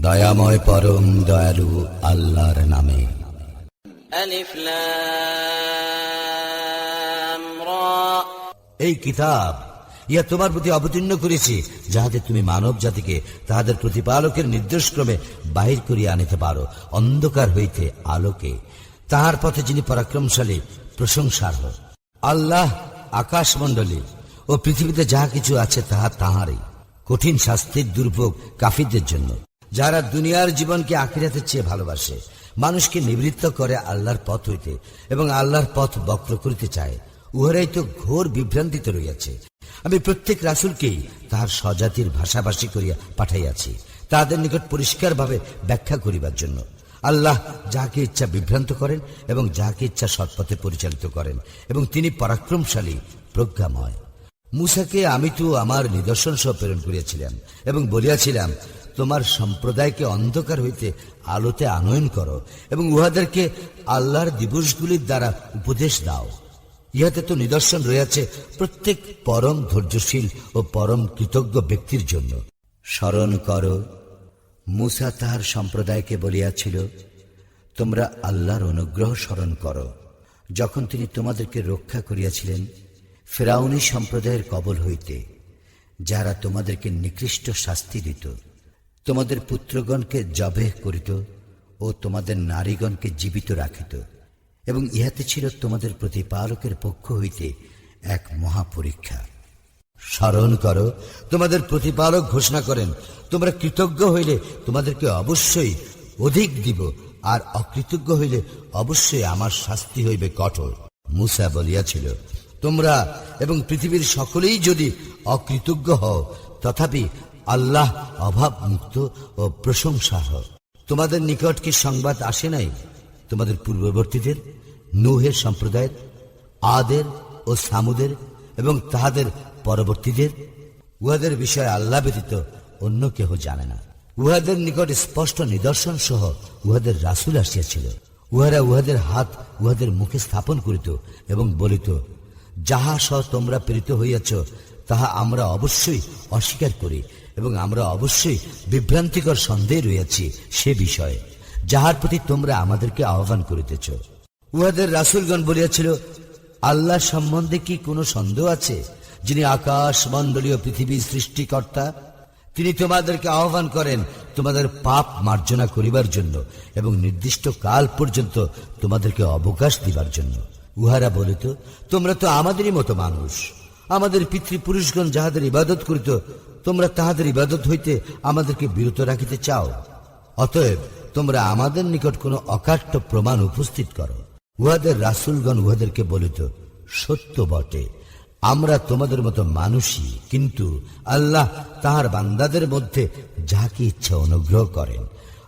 দয়াময় পরম দয়ালু আল্লাহর নামে। এই কিতাব ইয়া তোমার প্রতি অবতীর্ণ করেছি যাহাতে তুমি মানব জাতিকে তাহাদের প্রতিপালকের নির্দেশক্রমে বাহির করিয়া আনিতে পারো অন্ধকার হইতে আলোকে। তাহার পথে যিনি পরাক্রমশালী হ আল্লাহ আকাশমণ্ডলী ও পৃথিবীতে যাহা কিছু আছে তাহা তাহারই। কঠিন শাস্তির দুর্ভোগ কাফিরদের জন্য। যারা দুনিয়ার জীবনকে আখিরাতের চেয়ে ভালোবাসে, মানুষকে নিবৃত্ত করে আল্লাহর পথ হইতে এবং আল্লাহর পথ বক্র করিতে চায়, উহারাই তো ঘোর বিভ্রান্তিতে রইয়াছে। আমি প্রত্যেক রাসুলকেই তাহার স্বজাতির ভাষাভাষী করিয়া পাঠাইয়াছি, তাহাদের নিকট পরিষ্কারভাবে ব্যাখ্যা করিবার জন্য। আল্লাহ যাহাকে ইচ্ছা বিভ্রান্ত করেন এবং যাহাকে ইচ্ছা সৎপথে পরিচালিত করেন এবং তিনি পরাক্রমশালী, প্রজ্ঞাময়। মুসাকে আমি তো আমার নিদর্শন সহ প্রেরণ করিয়াছিলাম এবং বলিয়াছিলাম তোমার সম্প্রদায়কে অন্ধকার হইতে আলোতে আনয়ন করো এবং উহাদেরকে আল্লাহর দিবসগুলির দ্বারা উপদেশ দাও। ইহাতে তো নিদর্শন রয়েছে প্রত্যেক পরম ধৈর্যশীল ও পরম কৃতজ্ঞ ব্যক্তির জন্য। স্মরণ করো, মুসা তাহার সম্প্রদায়কে বলিয়াছিল, তোমরা আল্লাহর অনুগ্রহ স্মরণ করো। যখন তিনি তোমাদেরকে রক্ষা করিয়াছিলেন, ফেরাউনি সম্প্রদায়ের কবল হইতে, যারা তোমাদেরকে নিকৃষ্ট শাস্তি দিত। তোমাদের পুত্রগণকে জবেহ করিত ও তোমাদের নারীগণকে জীবিত রাখিত, এবং ইহাতে ছিল তোমাদের প্রতিপালকের পক্ষ হইতে এক মহাপরীক্ষা। স্মরণ করো, তোমাদের প্রতিপালক ঘোষণা করেন, তোমরা কৃতজ্ঞ হইলে তোমাদেরকে অবশ্যই অধিক দিব, আর অকৃতজ্ঞ হইলে অবশ্যই আমার শাস্তি হইবে কঠোর। মুসা বলিয়াছিল, তোমরা এবং পৃথিবীর সকলেই যদি অকৃতজ্ঞ হও, তথাপি আল্লাহ অভাব মুক্ত ও প্রশংসা হও তোমাদের নিকট কি সংবাদ আসে নাই? তোমাদের পূর্ববর্তীদের, নুহের সম্প্রদায়ের, আদের ও সামুদের এবং তাহাদের পরবর্তীদের? উহাদের বিষয়ে আল্লাহ ব্যতীত অন্য কেহ জানে না। উহাদের নিকট স্পষ্ট নিদর্শন সহ উহাদের রাসুল আসিয়াছিল। উহারা উহাদের হাত উহাদের মুখে স্থাপন করিত এবং বলিত, যাহা সহ তোমরা প্রেরিত হইয়াছ, তাহা আমরা অবশ্যই অস্বীকার করি। এবং আমরা অবশ্যই বিভ্রান্তিকর সন্দেহে রইয়াছি সে বিষয়ে, যাহার প্রতি তোমরা আমাদেরকে আহ্বান করিতেছ। উহাদের রাসুলগণ বলিয়াছিল, আল্লাহ সম্বন্ধে কি কোনো সন্দেহ আছে? যিনি আকাশ মণ্ডলীয় পৃথিবীর সৃষ্টিকর্তা, তিনি তোমাদেরকে আহ্বান করেন তোমাদের পাপ মার্জনা করিবার জন্য এবং নির্দিষ্ট কাল পর্যন্ত তোমাদেরকে অবকাশ দিবার জন্য। উহারা বলিত, তোমরা তো আমাদেরই মতো মানুষ। আমাদের পিতৃপুরুষগণ যাহাদের ইবাদত করিত তোমরা তাহাদের ইবাদত হইতে আমাদেরকে বিরত রাখিতে চাও। অতএব তোমরা আমাদের নিকট কোনো অকাট্য প্রমাণ উপস্থিত করো। উহাদের রাসুলগণ উহাদেরকে বলিত, সত্য বটে। আমরা তোমাদের মতো মানুষই, কিন্তু আল্লাহ তাহার বান্দাদের মধ্যে যাহাকে ইচ্ছা অনুগ্রহ করেন।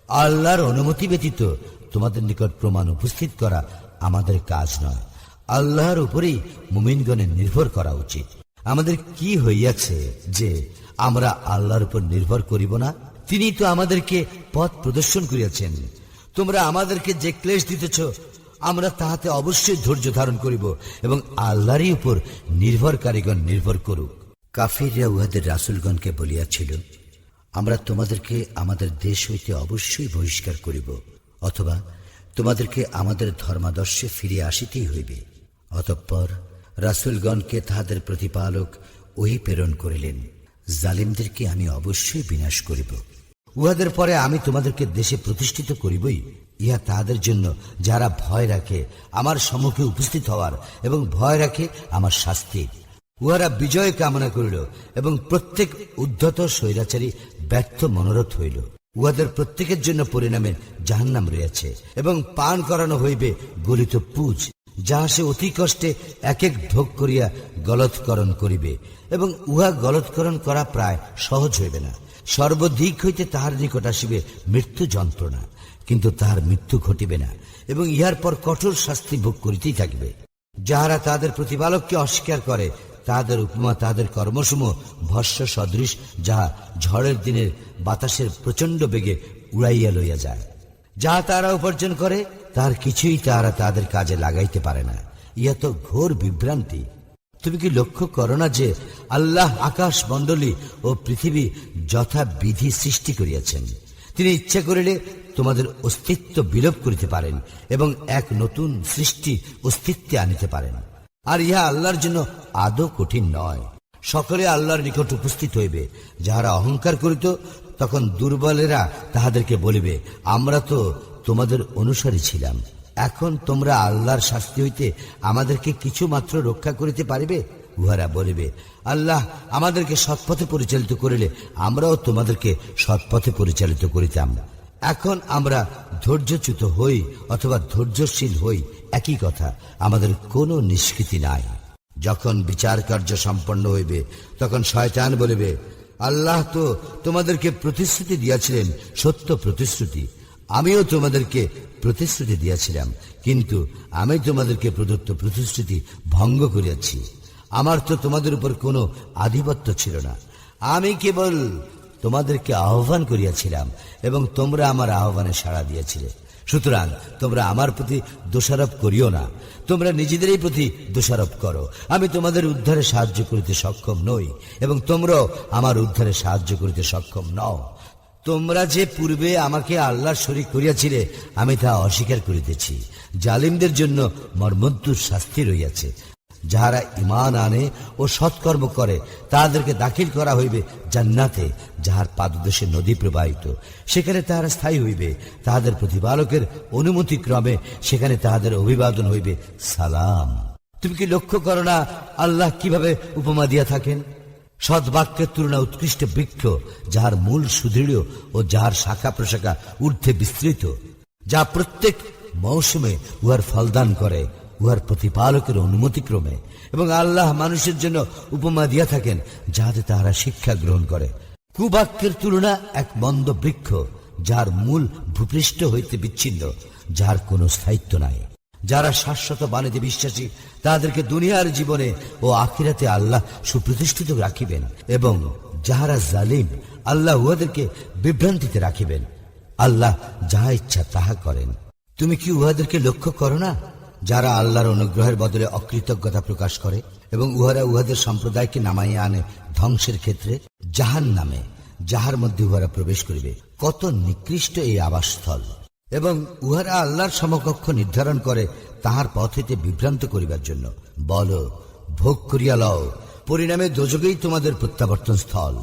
আল্লাহর অনুমতি ব্যতীত তোমাদের নিকট প্রমাণ উপস্থিত করা আমাদের কাজ নয়। আল্লাহর উপরেই মুমিনগণের নির্ভর করা উচিত। আমাদের কি হইয়াছে যে আমরা আল্লাহর উপর নির্ভর করিব না? তিনি তো আমাদেরকে পথ প্রদর্শন করিয়াছেন। তোমরা আমাদেরকে যে ক্লেশ দিতেছ, আমরা তাহাতে অবশ্যই ধৈর্য ধারণ করিব এবং আল্লাহরই উপর নির্ভর নির্ভরকারীগণ নির্ভর করুক। কাফিররা উহাদের রাসুলগণকে বলিয়াছিল, আমরা তোমাদেরকে আমাদের দেশ হইতে অবশ্যই বহিষ্কার করিব, অথবা তোমাদেরকে আমাদের ধর্মাদর্শে ফিরে আসিতেই হইবে। অতঃপর রাসুলগণকে তাহাদের প্রতিপালক ওই প্রেরণ করিলেন, জালিমদেরকে আমি অবশ্যই বিনাশ করিব। উহাদের পরে আমি তোমাদেরকে দেশে প্রতিষ্ঠিত করিবই, ইহা তাহাদের জন্য যারা ভয় রাখে, আমার সম্মুখে উপস্থিত হওয়ার এবং ভয় রাখে, আমার শাস্তির উহারা বিজয় কামনা করিল এবং প্রত্যেক উদ্ধত স্বৈরাচারী ব্যর্থ মনোরথ হইল। উহাদের প্রত্যেকের জন্য পরিণামে জাহান্নাম রয়েছে এবং পান করানো হইবে গলিত পুজ। যাহা সে অতি কষ্টে এক এক ঢোক করিয়া গলৎকরণ করিবে, এবং উহা গলৎকরণ করা প্রায় সহজ হইবে না। সর্বদিক হইতে তাহার নিকট আসিবে মৃত্যু যন্ত্রণা, কিন্তু তাহার মৃত্যু ঘটিবে না, এবং ইহার পর কঠোর শাস্তি ভোগ করিতেই থাকবে। যাহারা তাদের প্রতিপালককে অস্বীকার করে তাহাদের উপমা তাহাদের কর্মসমূহ ভস্য সদৃশ, যাহা ঝড়ের দিনের বাতাসের প্রচণ্ড বেগে উড়াইয়া লইয়া যায়। যাহা তারা উপার্জন করে তার কিছুই তাহারা তাদের কাজে লাগাইতে পারে না। ইহা তো ঘোর বিভ্রান্তি। তুমি কি লক্ষ্য করো না যে আল্লাহ আকাশ মণ্ডলী ও পৃথিবী যথা বিধি সৃষ্টি করিয়াছেন? তিনি ইচ্ছা করিলে তোমাদের অস্তিত্ব বিলোপ করিতে পারেন এবং এক নতুন সৃষ্টি অস্তিত্বে আনিতে পারেন। আর ইহা আল্লাহর জন্য আদৌ কঠিন নয়। সকলে আল্লাহর নিকট উপস্থিত হইবে। যাহারা অহংকার করিত, তখন দুর্বলেরা তাহাদেরকে বলিবে, আমরা তো তোমাদের অনুসারী ছিলাম। এখন তোমরা আল্লাহর শাস্তি হইতে আমাদেরকে কিছু মাত্র রক্ষা করিতে পারিবে? উহারা বলিবে, আল্লাহ আমাদেরকে সৎপথে পরিচালিত করিলে আমরাও তোমাদেরকে সৎপথে পরিচালিত করিতাম। এখন আমরা ধৈর্যচ্যুত হই অথবা ধৈর্যশীল হই, একই কথা, আমাদের কোনো নিষ্কৃতি নাই। যখন বিচার কার্য সম্পন্ন হইবে, তখন শয়তান বলিবে, আল্লাহ তো তোমাদেরকে প্রতিশ্রুতি দিয়াছিলেন, সত্য প্রতিশ্রুতি। আমিও তোমাদেরকে প্রতিশ্রুতি দিয়াছিলাম, কিন্তু আমি তোমাদেরকে প্রদত্ত প্রতিশ্রুতি ভঙ্গ করিয়াছি। আমার তো তোমাদের উপর কোনো আধিপত্য ছিল না। আমি কেবল তোমাদেরকে আহ্বান করিয়াছিলাম এবং তোমরা আমার আহ্বানে সাড়া দিয়েছিলে। সুতরাং তোমরা আমার প্রতি দোষারোপ করিও না। তোমরা নিজেদেরই প্রতি দোষারোপ করো। আমি তোমাদের উদ্ধারে সাহায্য করিতে সক্ষম নই এবং তোমরাও আমার উদ্ধারে সাহায্য করিতে সক্ষম নও। তোমরা যে পূর্বে আমাকে আল্লাহর শরীক করিয়াছিলে, আমি তা অস্বীকার করিতেছি। জালিমদের জন্য মর্মন্তুর শাস্তি রইয়াছে যাহারা ইমান আনে ও সৎকর্ম করে তাহাদেরকে দাখিল করা হইবে জান্নাতে, যাহার পাদদেশে নদী প্রবাহিত। সেখানে তাহারা স্থায়ী হইবে, তাহাদের প্রতিপালকের অনুমতি ক্রমে সেখানে তাহাদের অভিবাদন হইবে। সালাম। তুমি কি লক্ষ্য করো না আল্লাহ কীভাবে উপমা দিয়া থাকেন? সদ্বাক্যের তুলনা উৎকৃষ্ট বৃক্ষ যাহার মূল সুদৃঢ় ও যাহার শাখা প্রশাখা ঊর্ধ্বে বিস্তৃত, যা প্রত্যেক মৌসুমে উহার ফলদান করে, উহার প্রতিপালকের অনুমতিক্রমে, এবং আল্লাহ মানুষের জন্য উপমা দিয়া থাকেন, যাহাতে তাহারা শিক্ষা গ্রহণ করে। কুবাক্যের তুলনা এক মন্দ বৃক্ষ, যার মূল ভূপৃষ্ঠ হইতে বিচ্ছিন্ন, যার কোনো স্থায়িত্ব নাই। যারা শাশ্বত বাণীতে বিশ্বাসী, তাদেরকে দুনিয়ার জীবনে ও আখিরাতে আল্লাহ সুপ্রতিষ্ঠিত রাখিবেন এবং যাহারা জালিম, আল্লাহ উহাদেরকে বিভ্রান্তিতে রাখিবেন। আল্লাহ যাহা ইচ্ছা তাহা করেন। তুমি কি উহাদেরকে লক্ষ্য করো না? যারা আল্লাহর অনুগ্রহের বদলে অকৃতজ্ঞতা প্রকাশ করে এবং উহারা উহাদের সম্প্রদায়কে নামাইয়া আনে ধ্বংসের ক্ষেত্রে জাহান নামে যাহার মধ্যে উহারা প্রবেশ করিবে। কত নিকৃষ্ট এই আবাসস্থল! এবং উহারা আল্লাহর সমকক্ষ নির্ধারণ করে তাহার পথ হইতে বিভ্রান্ত করিবার জন্য। বল, ভোগ করিয়া লও, পরিণামে দোজগেই তোমাদের প্রত্যাবর্তন স্থল।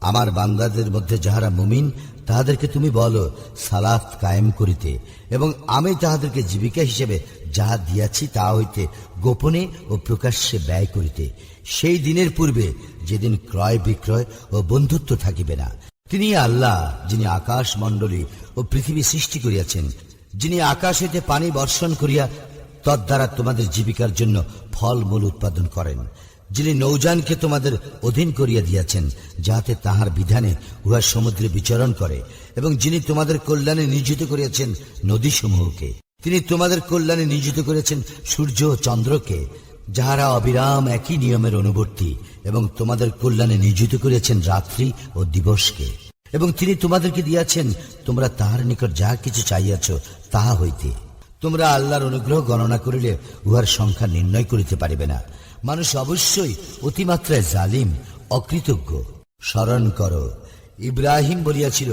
আমার বান্দাদের মধ্যে যাহারা মুমিন, তাহাদেরকে তুমি বলো, সালাত কায়েম করিতে, এবং আমি তাহাদেরকে জীবিকা হিসেবে যাহা দিয়াছি তা হইতে গোপনে ও প্রকাশ্যে ব্যয় করিতে। সেই দিনের পূর্বে যেদিন ক্রয় বিক্রয় ও বন্ধুত্ব থাকিবে না তিনি আল্লাহ, যিনি আকাশ মণ্ডলী ও পৃথিবী সৃষ্টি করিয়াছেন, যিনি আকাশ হইতে পানি বর্ষণ করিয়া তদ্বারা তোমাদের জীবিকার জন্য ফল মূল উৎপাদন করেন, যিনি নৌযানকে তোমাদের অধীন করিয়া দিয়াছেন, যাহাতে তাহার বিধানে উহা সমুদ্রে বিচরণ করে, এবং যিনি তোমাদের কল্যাণে নিয়োজিত করিয়াছেন নদীসমূহকে। তিনি তোমাদের কল্যাণে নিয়োজিত করেছেন সূর্য ও চন্দ্রকে, যাহারা অবিরাম একই নিয়মের অনুবর্তী এবং তোমাদের কল্যাণে নিয়োজিত করিয়াছেন রাত্রি ও দিবসকে। এবং তিনি তোমাদেরকে দিয়াছেন, তোমরা তাহার নিকট যা কিছু চাইয়াছ তাহা হইতে। তোমরা আল্লাহর অনুগ্রহ গণনা করিলে উহার সংখ্যা নির্ণয় করিতে পারিবে না। মানুষ অবশ্যই অতিমাত্রায় জালিম, অকৃতজ্ঞ। স্মরণ করো, ইব্রাহিম বলিয়াছিল,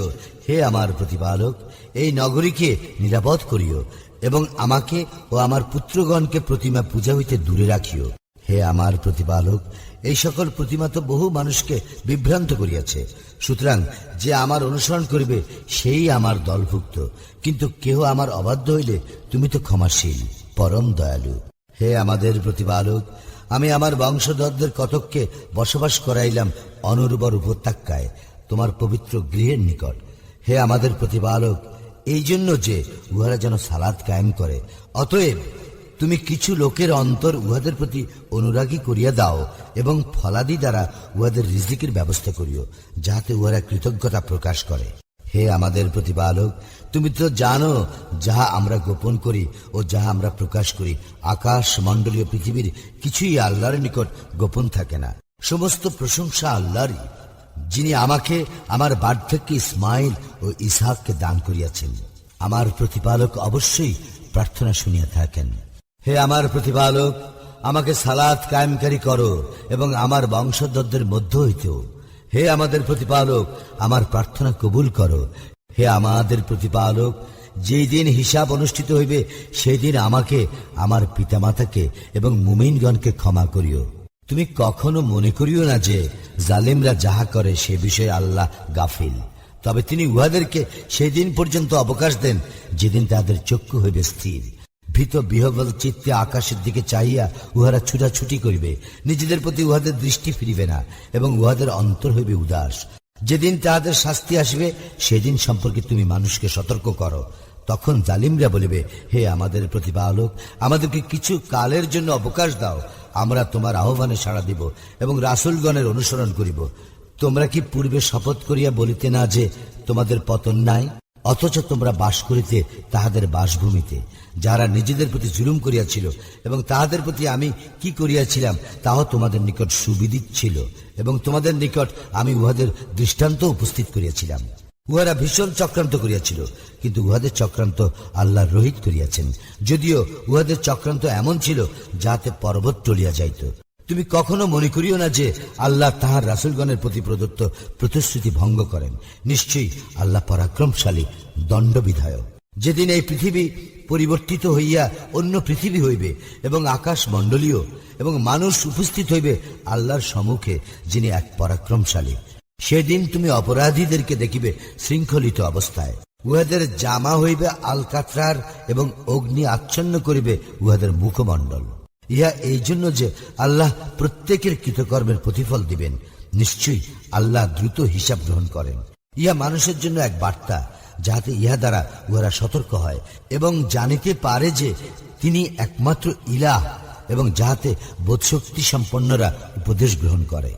হে আমার প্রতিপালক, এই নগরীকে নিরাপদ করিও এবং আমাকে ও আমার পুত্রগণকে প্রতিমা পূজা হইতে দূরে রাখিও। হে আমার প্রতিপালক এই সকল প্রতিমা তো বহু মানুষকে বিভ্রান্ত করিয়াছে। সুতরাং যে আমার অনুসরণ করিবে, সেই আমার দলভুক্ত। কিন্তু কেহ আমার অবাধ্য হইলে তুমি তো ক্ষমাশীল, পরম দয়ালু। হে আমাদের প্রতিপালক, আমি আমার বংশধরদের কতককে বসবাস করাইলাম অনুর্বর উপত্যকায়, তোমার পবিত্র গৃহের নিকট। হে আমাদের প্রতিপালক এই জন্য যে উহারা যেন সালাদ কায়েম করে, অতএব তুমি কিছু লোকের অন্তর উহাদের প্রতি অনুরাগী করিয়া দাও এবং ফলাদি দ্বারা উহাদের রিজিকের ব্যবস্থা করিও, যাহাতে উহারা কৃতজ্ঞতা প্রকাশ করে। হে আমাদের প্রতিপালক, তুমি তো জানো যাহা আমরা গোপন করি ও যাহা আমরা প্রকাশ করি আকাশ মণ্ডলীয় পৃথিবীর কিছুই আল্লাহর নিকট গোপন থাকে না। সমস্ত প্রশংসা আল্লাহরই, যিনি আমাকে, আমার বার্ধক্যে ইসমাইল ও ইসহাককে দান করিয়াছেন। আমার প্রতিপালক অবশ্যই প্রার্থনা শুনিয়া থাকেন। হে আমার প্রতিপালক, আমাকে সালাত কায়েমকারী করো এবং আমার বংশধরদের মধ্য হইতেও হে আমাদের প্রতিপালক, আমার প্রার্থনা কবুল করো। হে আমাদের প্রতিপালক, যেই দিন হিসাব অনুষ্ঠিত হইবে, সেই দিন আমাকে, আমার পিতামাতাকে এবং মুমিনগণকে ক্ষমা করিও। তুমি কখনো মনে করিও না যে, জালিমরা যাহা করে, সে বিষয়ে আল্লাহ গাফিল। তবে তিনি উহাদেরকে সেই দিন পর্যন্ত অবকাশ দেন, যেদিন তাদের চক্ষু হইবে স্থির। ভীত বিহবল চিত্তে আকাশের দিকে চাহিয়া উহারা ছুটাছুটি করিবে। নিজেদের প্রতি উহাদের দৃষ্টি ফিরিবে না এবং উহাদের অন্তর হইবে উদাস। যেদিন তাহাদের শাস্তি আসবে, সেদিন সম্পর্কে তুমি মানুষকে সতর্ক করো। তখন জালিমরা বলিবে, হে আমাদের প্রতিপালক, আমাদেরকে কিছু কালের জন্য অবকাশ দাও। আমরা তোমার আহ্বানে সাড়া দিব এবং রাসুলগণের অনুসরণ করিব। তোমরা কি পূর্বে শপথ করিয়া বলিতে না যে তোমাদের পতন নাই? অথচ তোমরা বাস করিতে তাহাদের বাসভূমিতে। যারা নিজেদের প্রতি জুলুম করিয়াছিল এবং তাহাদের প্রতি আমি কি করিয়াছিলাম তাও তোমাদের নিকট সুবিদিত ছিল এবং তোমাদের নিকট আমি উহাদের দৃষ্টান্ত উপস্থিত করিয়াছিলাম। উহারা ভীষণ চক্রান্ত করিয়াছিল, কিন্তু উহাদের চক্রান্ত আল্লাহ রোহিত করিয়াছেন। যদিও উহাদের চক্রান্ত এমন ছিল যাতে পর্বত টলিয়া যাইত। তুমি কখনো মনে করিও না যে আল্লাহ তাহার রাসুলগণের প্রতি প্রদত্ত প্রতিশ্রুতি ভঙ্গ করেন। নিশ্চয়ই আল্লাহ পরাক্রমশালী, দণ্ডবিধায়ক। যেদিন এই পৃথিবী পরিবর্তিত হইয়া অন্য পৃথিবী হইবে এবং আকাশ মণ্ডলীয় এবং মানুষ উপস্থিত হইবে আল্লাহর সম্মুখে, যিনি এক পরাক্রমশালী, সেদিন তুমি অপরাধীদেরকে দেখিবে শৃঙ্খলিত অবস্থায়। উহাদের জামা হইবে আলকাত্রার এবং অগ্নি আচ্ছন্ন করিবে উহাদের মুখমণ্ডল। ইহা এই জন্য যে আল্লাহ প্রত্যেকের কৃতকর্মের প্রতিফল দিবেন, নিশ্চয়ই আল্লাহ দ্রুত হিসাব গ্রহণ করেন। ইহা মানুষের জন্য এক বার্তা যাহাতে ইহা দ্বারা উহারা সতর্ক হয় এবং জানিতে পারে যে তিনি একমাত্র ইলাহ এবং যাহাতে বোধশক্তি সম্পন্নরা উপদেশ গ্রহণ করে।